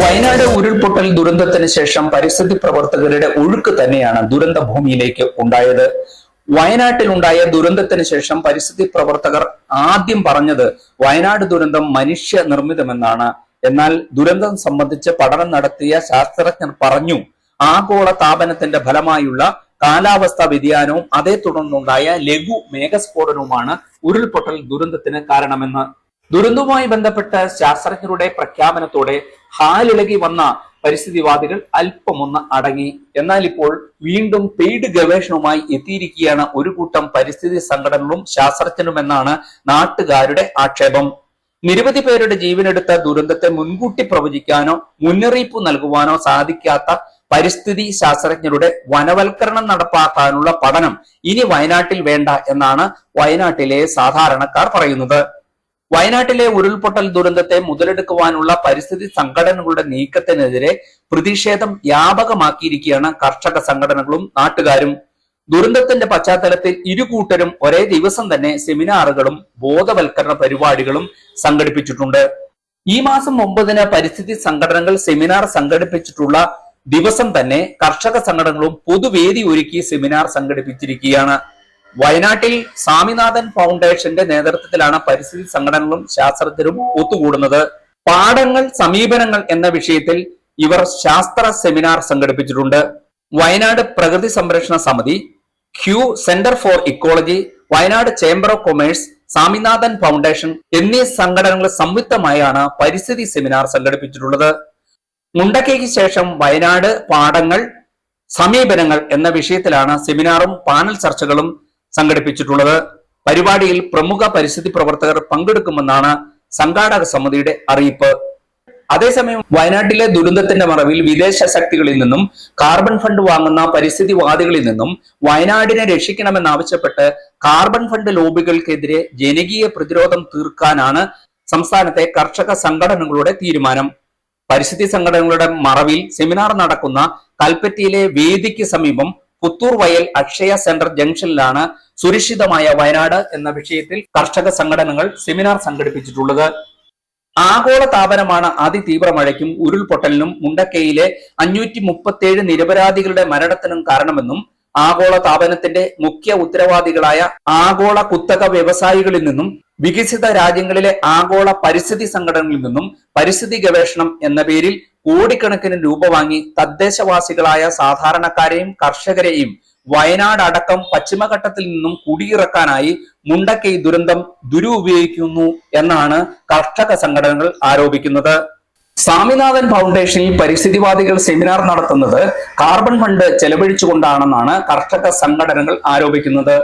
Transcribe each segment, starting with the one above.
വയനാട് ഉരുൾപൊട്ടൽ ദുരന്തത്തിന് ശേഷം പരിസ്ഥിതി പ്രവർത്തകരുടെ ഒഴുക്ക് തന്നെയാണ് ദുരന്ത ഭൂമിയിലേക്ക് ഉണ്ടായത്. വയനാട്ടിലുണ്ടായ ദുരന്തത്തിന് ശേഷം പരിസ്ഥിതി പ്രവർത്തകർ ആദ്യം പറഞ്ഞത് വയനാട് ദുരന്തം മനുഷ്യ നിർമ്മിതമെന്നാണ് എന്നാൽ ദുരന്തം സംബന്ധിച്ച് പഠനം നടത്തിയ ശാസ്ത്രജ്ഞർ പറഞ്ഞു ആഗോള താപനത്തിന്റെ ഫലമായുള്ള കാലാവസ്ഥാ വ്യതിയാനവും അതേ തുടർന്നുണ്ടായ ലഘു മേഘസ്ഫോടനവുമാണ് ഉരുൾപൊട്ടൽ ദുരന്തത്തിന് കാരണമെന്ന്. ദുരന്തവുമായി ബന്ധപ്പെട്ട ശാസ്ത്രജ്ഞരുടെ പ്രഖ്യാപനത്തോടെ ഹാലിളകി വന്ന പരിസ്ഥിതിവാദികൾ അല്പമൊന്ന് അടങ്ങി. എന്നാൽ ഇപ്പോൾ വീണ്ടും പെയ്ഡ് ഗവേഷണവുമായി എത്തിയിരിക്കുകയാണ് ഒരു കൂട്ടം പരിസ്ഥിതി സംഘടനകളും ശാസ്ത്രജ്ഞരുമെന്നാണ് നാട്ടുകാരുടെ ആക്ഷേപം. നിരവധി പേരുടെ ജീവനെടുത്ത ദുരന്തത്തെ മുൻകൂട്ടി പ്രവചിക്കാനോ മുന്നറിയിപ്പ് നൽകുവാനോ സാധിക്കാത്ത പരിസ്ഥിതി ശാസ്ത്രജ്ഞരുടെ വനവൽക്കരണം നടപ്പാക്കാനുള്ള പഠനം ഇനി വയനാട്ടിൽ വേണ്ട എന്നാണ് വയനാട്ടിലെ സാധാരണക്കാർ പറയുന്നത്. വയനാട്ടിലെ ഉരുൾപൊട്ടൽ ദുരന്തത്തെ മുതലെടുക്കുവാനുള്ള പരിസ്ഥിതി സംഘടനകളുടെ നീക്കത്തിനെതിരെ പ്രതിഷേധം വ്യാപകമാക്കിയിരിക്കുകയാണ് കർഷക സംഘടനകളും നാട്ടുകാരും. ദുരന്തത്തിന്റെ പശ്ചാത്തലത്തിൽ ഇരു കൂട്ടരും ഒരേ ദിവസം തന്നെ സെമിനാറുകളും ബോധവൽക്കരണ പരിപാടികളും സംഘടിപ്പിച്ചിട്ടുണ്ട്. ഈ മാസം ഒമ്പതിന് പരിസ്ഥിതി സംഘടനകൾ സെമിനാർ സംഘടിപ്പിച്ചിട്ടുള്ള ദിവസം തന്നെ കർഷക സംഘടനകളും പൊതുവേദി ഒരുക്കി സെമിനാർ സംഘടിപ്പിച്ചിരിക്കുകയാണ്. വയനാട്ടിൽ സ്വാമിനാഥൻ ഫൗണ്ടേഷന്റെ നേതൃത്വത്തിലാണ് പരിസ്ഥിതി സംഘടനകളും ശാസ്ത്രജ്ഞരും ഒത്തുകൂടുന്നത്. പാഠങ്ങൾ സമീപനങ്ങൾ എന്ന വിഷയത്തിൽ ഇവർ ശാസ്ത്ര സെമിനാർ സംഘടിപ്പിച്ചിട്ടുണ്ട്. വയനാട് പ്രകൃതി സംരക്ഷണ സമിതി Q centre for ecology Wayanad chamber of commerce Swaminathan foundation എന്നീ സംഘടനകൾ സംയുക്തമായാണ് പരിസ്ഥിതി സെമിനാർ സംഘടിപ്പിച്ചിട്ടുള്ളത്. മുണ്ടക്കയ്ക്ക് ശേഷം വയനാട് പാഠങ്ങൾ സമീപനങ്ങൾ എന്ന വിഷയത്തിലാണ് സെമിനാറും പാനൽ ചർച്ചകളും സംഘടിപ്പിച്ചിട്ടുള്ളത്. പരിപാടിയിൽ പ്രമുഖ പരിസ്ഥിതി പ്രവർത്തകർ പങ്കെടുക്കുമെന്നാണ് സംഘാടക സമിതിയുടെ അറിയിപ്പ്. അതേസമയം വയനാട്ടിലെ ദുരന്തത്തിന്റെ മറവിൽ വിദേശ ശക്തികളിൽ നിന്നും കാർബൺ ഫണ്ട് വാങ്ങുന്ന പരിസ്ഥിതിവാദികളിൽ നിന്നും വയനാടിനെ രക്ഷിക്കണമെന്നാവശ്യപ്പെട്ട് കാർബൺ ഫണ്ട് ലോബികൾക്കെതിരെ ജനകീയ പ്രതിരോധം തീർക്കാനാണ് സംസ്ഥാനത്തെ കർഷക സംഘടനകളുടെ തീരുമാനം. പരിസ്ഥിതി സംഘടനകളുടെ മറവിൽ സെമിനാർ നടക്കുന്ന കൽപ്പറ്റയിലെ വേദിക്ക് സമീപം പുത്തൂർ വയൽ അക്ഷയ സെന്റർ ജംഗ്ഷനിലാണ് സുരക്ഷിതമായ വയനാട് എന്ന വിഷയത്തിൽ കർഷക സംഘടനകൾ സെമിനാർ സംഘടിപ്പിച്ചിട്ടുള്ളത്. ആഗോള താപനമാണ് അതിതീവ്ര മഴയ്ക്കും ഉരുൾപൊട്ടലിനും മുണ്ടക്കയിലെ അഞ്ഞൂറ്റി മുപ്പത്തേഴ് നിരപരാധികളുടെ മരണത്തിനും കാരണമെന്നും ആഗോള താപനത്തിന്റെ മുഖ്യ ഉത്തരവാദികളായ ആഗോള കുത്തക വ്യവസായികളിൽ നിന്നും വികസിത രാജ്യങ്ങളിലെ ആഗോള പരിസ്ഥിതി സംഘടനകളിൽ നിന്നും പരിസ്ഥിതി ഗവേഷണം എന്ന പേരിൽ കോടിക്കണക്കിന് രൂപ വാങ്ങി തദ്ദേശവാസികളായ സാധാരണക്കാരെയും കർഷകരെയും വയനാട് അടക്കം പശ്ചിമഘട്ടത്തിൽ നിന്നും കുടിയിറക്കാനായി മുണ്ടക്കൈ ദുരന്തം ദുരുപയോഗിക്കുന്നു എന്നാണ് കർഷക സംഘടനകൾ ആരോപിക്കുന്നത്. സ്വാമിനാഥൻ ഫൗണ്ടേഷനിൽ പരിസ്ഥിതിവാദികൾ സെമിനാർ നടത്തുന്നത് കാർബൺ ഫണ്ട് ചെലവഴിച്ചുകൊണ്ടാണെന്നാണ് കർഷക സംഘടനകൾ ആരോപിക്കുന്നത്.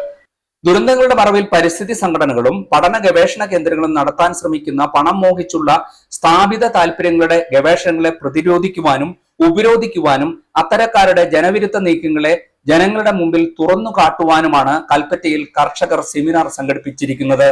ദുരന്തങ്ങളുടെ മറവിൽ പരിസ്ഥിതി സംഘടനകളും പഠന ഗവേഷണ കേന്ദ്രങ്ങളും നടത്താൻ ശ്രമിക്കുന്ന പണം മോഹിച്ചുള്ള സ്ഥാപിത താൽപര്യങ്ങളുടെ ഗവേഷണങ്ങളെ പ്രതിരോധിക്കുവാനും ഉപരോധിക്കുവാനും അത്തരക്കാരുടെ ജനവിരുദ്ധ നീക്കങ്ങളെ ജനങ്ങളുടെ മുമ്പിൽ തുറന്നു കാട്ടുവാനുമാണ് കൽപ്പറ്റയിൽ കർഷകർ സെമിനാർ സംഘടിപ്പിച്ചിരിക്കുന്നത്.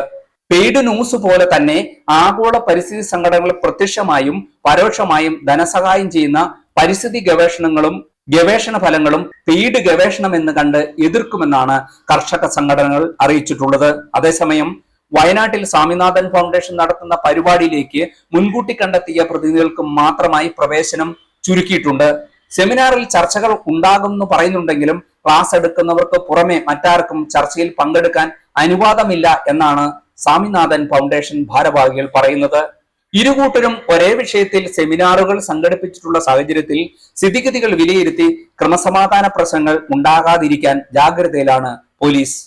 പെയ്ഡ് ന്യൂസ് പോലെ തന്നെ ആഗോള പരിസ്ഥിതി സംഘടനകൾ പ്രത്യക്ഷമായും പരോക്ഷമായും ധനസഹായം ചെയ്യുന്ന പരിസ്ഥിതി ഗവേഷണങ്ങളും ഗവേഷണ ഫലങ്ങളും പെയ്ഡ് ഗവേഷണം എന്ന് കണ്ട് എതിർക്കുമെന്നാണ് കർഷക സംഘടനകൾ അറിയിച്ചിട്ടുള്ളത്. അതേസമയം വയനാട്ടിൽ സ്വാമിനാഥൻ ഫൗണ്ടേഷൻ നടത്തുന്ന പരിപാടിയിലേക്ക് മുൻകൂട്ടി കണ്ടെത്തിയ പ്രതിനിധികൾക്ക് മാത്രമായി പ്രവേശനം ചുരുക്കിയിട്ടുണ്ട്. സെമിനാറിൽ ചർച്ചകൾ ഉണ്ടാകുമെന്ന് പറയുന്നുണ്ടെങ്കിലും ക്ലാസ് എടുക്കുന്നവർക്ക് പുറമെ മറ്റാർക്കും ചർച്ചയിൽ പങ്കെടുക്കാൻ അനുവാദമില്ല എന്നാണ് സ്വാമിനാഥൻ ഫൗണ്ടേഷൻ ഭാരവാഹികൾ പറയുന്നത്. ഇരുകൂട്ടരും ഒരേ വിഷയത്തിൽ സെമിനാറുകൾ സംഘടിപ്പിച്ചിട്ടുള്ള സാഹചര്യത്തിൽ സ്ഥിതിഗതികൾ വിലയിരുത്തി ക്രമസമാധാന പ്രശ്നങ്ങൾ ഉണ്ടാകാതിരിക്കാൻ ജാഗ്രതയിലാണ് പോലീസ്.